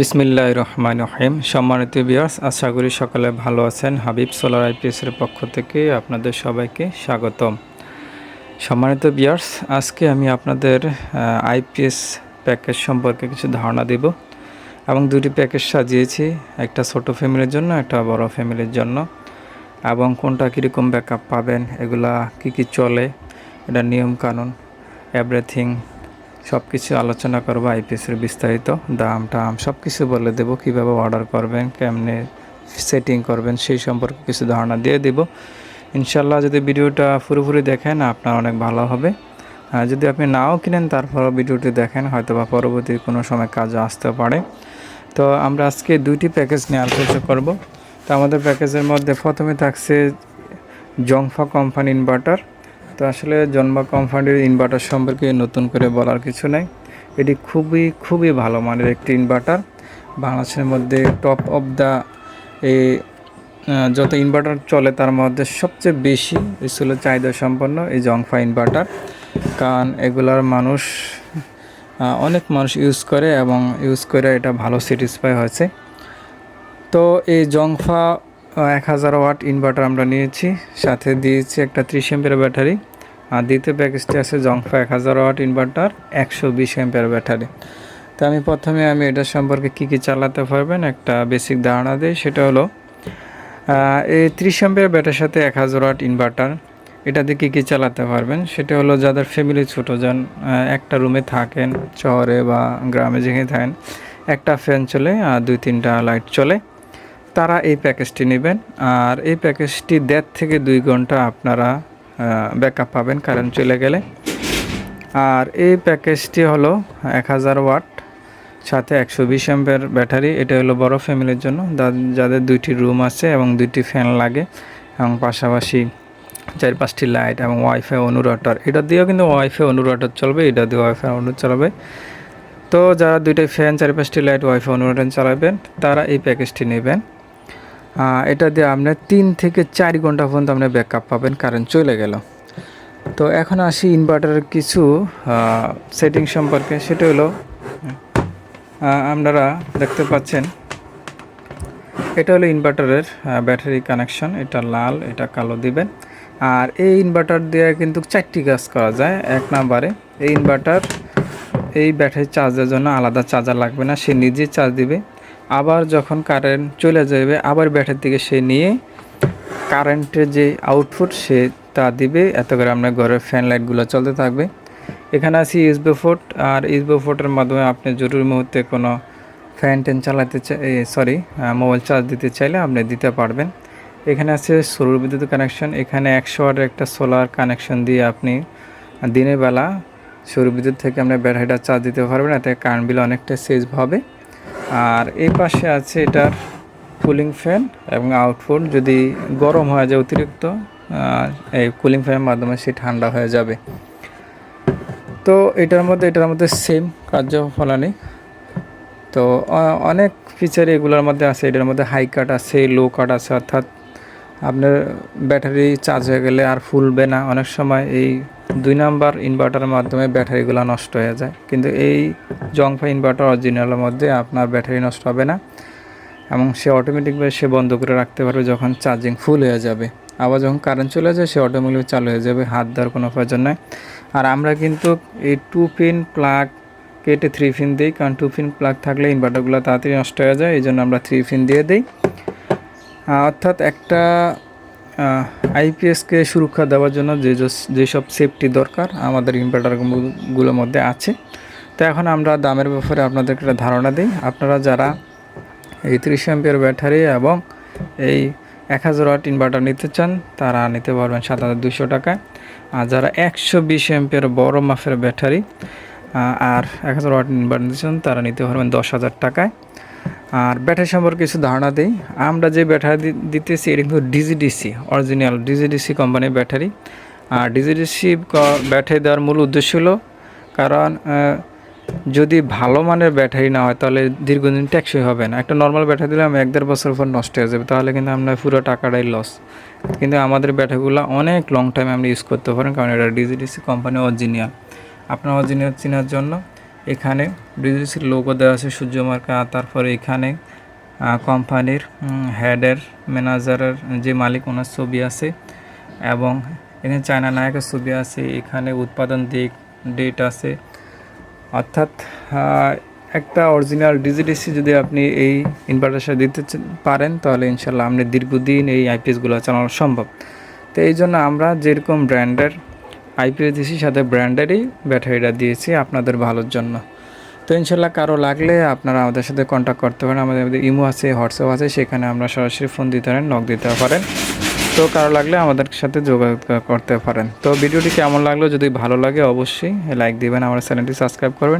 বিসমিল্লাহ রহমান রহিম। সম্মানিত বিয়ার্স আশা করি সকালে ভালো আছেন। হাবিব সোলার আইপিএসের পক্ষ থেকে আপনাদের সবাইকে স্বাগতম। সম্মানিত বিয়ার্স আজকে আমি আপনাদের আইপিএস প্যাকেজ সম্পর্কে কিছু ধারণা দেব এবং দুটি প্যাকেজ সাজিয়েছি, একটা ছোট ফ্যামিলির জন্য, একটা বড় ফ্যামিলির জন্য। এবং কোনটা কীরকম ব্যাকআপ পাবেন, এগুলা কি কি চলে, এটা নিয়ম কানুন এভরিথিং সব কিছু আলোচনা করব আইপিএসের বিস্তারিত দাম টাম সব কিছু বলে দেবো, কীভাবে অর্ডার করবেন, কেমনে সেটিং করবেন, সেই সম্পর্কে কিছু ধারণা দিয়ে দেব। ইনশাল্লাহ যদি ভিডিওটা পুরোপুরি দেখেন, আপনার অনেক ভালো হবে। যদি আপনি নাও কিনেন, তারপরও ভিডিওটি দেখেন হয়তো বা পরবর্তী কোনো সময় কাজে আসতে পারে। তো আমরা আজকে দুইটি প্যাকেজ নিয়ে আলোচনা করব। তো আমাদের প্যাকেজের মধ্যে প্রথমে থাকছে জংফা কোম্পানি ইনভার্টার তো আসলে জন্মা কোম্পানির ইনভার্টার সম্পর্কে নতুন করে বলার কিছু নেই। এটি খুবই খুবই ভালো মানের একটি ইনভার্টার বাংলাদেশের মধ্যে টপ অফ দ্য আহ, যত ইনভার্টার চলে তার মধ্যে সবচেয়ে বেশি ছিল চাহিদা সম্পন্ন এই জংফা ইনভার্টার কারণ এগুলার মানুষ অনেক মানুষ ইউজ করে এবং ইউজ করে এটা ভালো স্যাটিসফাই হয়েছে। তো এই জংফা এক হাজার ওয়াট ইনভার্টার আমরা নিয়েছি, সাথে দিয়েছি একটা ত্রিশ এম্পের ব্যাটারি আর দ্বিতীয় প্যাকেজটি আছে জংফা এক হাজার ওয়াট ইনভার্টার একশো বিশ এম্পের ব্যাটারি তো আমি প্রথমে আমি এটা সম্পর্কে কী কী চালাতে পারবেন, একটা বেসিক ধারণা দিই, সেটা হলো এই ত্রিশ এম্পের ব্যাটারির সাথে এক হাজার ওয়াট ইনভার্টার এটা দিয়ে কী কী চালাতে পারবেন? সেটা হলো যাদের ফ্যামিলি ছোটো, যান একটা রুমে থাকেন, শহরে বা গ্রামে যেখানে থাকেন, একটা ফ্যান চলে, আর দুই তিনটা লাইট চলে। তারা এই প্যাকেজটি নেবেন, আর এই প্যাকেজটি দেড় থেকে দুই ঘণ্টা আপনারা ব্যাকআপ পাবেন কারেন্ট চলে গেলে। আর এই প্যাকেজটি হলো এক হাজার ওয়াট, সাথে একশো বিশ এম্পের ব্যাটারি। এটা হলো বড় ফ্যামিলির জন্য। যাদের দুইটি রুম আছে এবং দুইটি ফ্যান লাগে, এবং পাশাপাশি চার পাঁচটি লাইট এবং ওয়াইফাই অনুরাটার এটা দিয়েও কিন্তু ওয়াইফাই অনুরাটার চলবে, এটা দিয়ে ওয়াইফাই অনু চলবে। তো যারা দুইটাই ফ্যান চার পাঁচটি লাইট ওয়াইফাই অনুরাটার চালাবেন, তারা এই প্যাকেজটি নেবেন। এটা দিয়ে আপনার তিন থেকে চার ঘণ্টা পর্যন্ত আপনি ব্যাকআপ পাবেন কারেন্ট চলে গেল। তো এখন আসি ইনভার্টারের কিছু সেটিং সম্পর্কে। সেটা হলো আপনারা দেখতে পাচ্ছেন, এটা হলো ইনভার্টারের ব্যাটারি কানেকশন এটা লাল, এটা কালো দিবেন। আর এই ইনভার্টার দিয়ে কিন্তু চারটি কাজ করা যায়। এক নাম্বারে, এই ইনভার্টার এই ব্যাটারি চার্জের জন্য আলাদা চার্জার লাগবে না। সে নিজে চার্জ দিবে। আবার যখন কারেন্ট চলে যাবে আবার ব্যাটারি দিকে সে নিয়ে কারেন্টের যে আউটপুট সে তা দিবে। এত করে আপনার ঘরের ফ্যান লাইটগুলো চলতে থাকবে। এখানে আছে ইউসবি ফোর্ট আর ইউসবি ফোর্টের মাধ্যমে আপনি জরুরি মুহূর্তে কোনো ফ্যান ট্যান চালাতে চাই সরি মোবাইল চার্জ দিতে চাইলে আপনি দিতে পারবেন। এখানে আছে সৌর বিদ্যুৎ কানেকশন এখানে একশো ওয়াটের একটা সোলার কানেকশন দিয়ে আপনি দিনের বেলা সৌর বিদ্যুৎ থেকে আপনার ব্যাটারিটা চার্জ দিতে পারবেন। এতে কারেন্ট বিল অনেকটা সেভ হবে। আর এই পাশে আছে এটার কুলিং ফ্যান এবং আউটপুট যদি গরম হয়ে যায় অতিরিক্ত এই কুলিং ফ্যানের মাধ্যমে সে ঠান্ডা হয়ে যাবে। তো এটার মধ্যে এটার মধ্যে সেম কার্যফলানি। তো অনেক ফিচার এগুলোর মধ্যে আছে। এটার মধ্যে হাই কাট আছে লো কাট আছে। অর্থাৎ আপনার ব্যাটারি চার্জ হয়ে গেলে আর ফুলবে না। অনেক সময় এই দুই নাম্বার ইনভার্টারের মাধ্যমে ব্যাটারিগুলো নষ্ট হয়ে যায়। কিন্তু এই জংফা ইনভার্টার অরিজিনালের মধ্যে আপনার ব্যাটারি নষ্ট হবে না এবং সে অটোমেটিকভাবে সে বন্ধ করে রাখতে পারবে যখন চার্জিং ফুল হয়ে যাবে। আবার যখন কারেন্ট চলে যায়, সে অটোমেটিক চালু হয়ে যাবে, হাত দেওয়ার কোনো প্রয়োজন নাই। আর আমরা কিন্তু এই টু পিন প্লাগ কেটে থ্রি পিন দিই, কারণ টু পিন প্লাগ থাকলে ইনভার্টারগুলো তাড়াতাড়ি নষ্ট হয়ে যায় এই জন্য আমরা থ্রি পিন দিয়ে দিই। অর্থাৎ একটা আইপিএসকে সুরক্ষা দেওয়ার জন্য যে যেসব সেফটি দরকার আমাদের ইনভার্টারগুলোর মধ্যে আছে। তো এখন আমরা দামের ব্যাপারে আপনাদেরকে একটা ধারণা দিই। আপনারা যারা এই ত্রিশ এম্পিয়ার ব্যাটারি এবং এই এক হাজার ওয়াট ইনভার্টার নিতে চান, তারা নিতে পারবেন সাত হাজার দুশো টাকায়। আর যারা একশো বিশ এম্পিয়ার বড় মাপের ব্যাটারি আর এক হাজার ওয়াট ইনভার্টার নিতে চান, তারা নিতে পারবেন দশ হাজার টাকায়। আর ব্যাটারি সম্পর্কে কিছু ধারণা দিই। আমরা যে ব্যাটারি দিতেছি, এটা কিন্তু ডিজিডিসি, অরিজিনাল ডিজিডিসি কোম্পানির ব্যাটারি। আর ডিজিডিসি ব্যাটারি দেওয়ার মূল উদ্দেশ্য হলো, কারণ যদি ভালো মানের ব্যাটারি না হয়, তাহলে দীর্ঘদিন ট্যাক্সই হবে না। একটা নর্মাল ব্যাটারি দিলে আমি এক দেড় বছর পর নষ্ট হয়ে যাবে, তাহলে কিন্তু আপনার পুরো টাকাটাই লস কিন্তু আমাদের ব্যাটারিগুলো অনেক লং টাইম আপনি ইউজ করতে পারেন, কারণ এটা ডিজিডিসি কোম্পানি অরিজিনাল আপনার অরিজিনাল চেনার জন্য এখানে বিদেশির লোগো দেওয়া আছে সূর্যমার্কা তারপরে এখানে কোম্পানির হেডের ম্যানেজারের যে মালিক, ওনার ছবি আছে। এবং এখানে চায়না নায়কের ছবি আছে, এখানে উৎপাদন দিক ডেট আছে। অর্থাৎ একটা অরিজিনাল ডিজিডিসি যদি আপনি এই ইনভার্টার সাথে দিতে পারেন, তাহলে ইনশাল্লাহ আপনি দীর্ঘদিন এই আইপিএসগুলো চালানো সম্ভব। তো এই জন্য আমরা যেরকম ব্র্যান্ডের আইপিএস দিয়েছি, সাথে ব্র্যান্ডেরই ব্যাটারিটা দিয়েছি আপনাদের ভালোর জন্য। তো ইনশাল্লাহ কারও লাগলে আপনারা আমাদের সাথে কন্ট্যাক্ট করতে পারেন। আমাদের আমাদের ইমো আছে, হোয়াটসঅ্যাপ আছে, সেখানে আমরা সরাসরি ফোন দিতে পারেন নক দিতে পারেন। তো কারও লাগলে আমাদের সাথে যোগাযোগ করতে পারেন। তো ভিডিওটি কেমন লাগল? যদি ভালো লাগে অবশ্যই লাইক দিবেন, আমার চ্যানেলটি সাবস্ক্রাইব করবেন।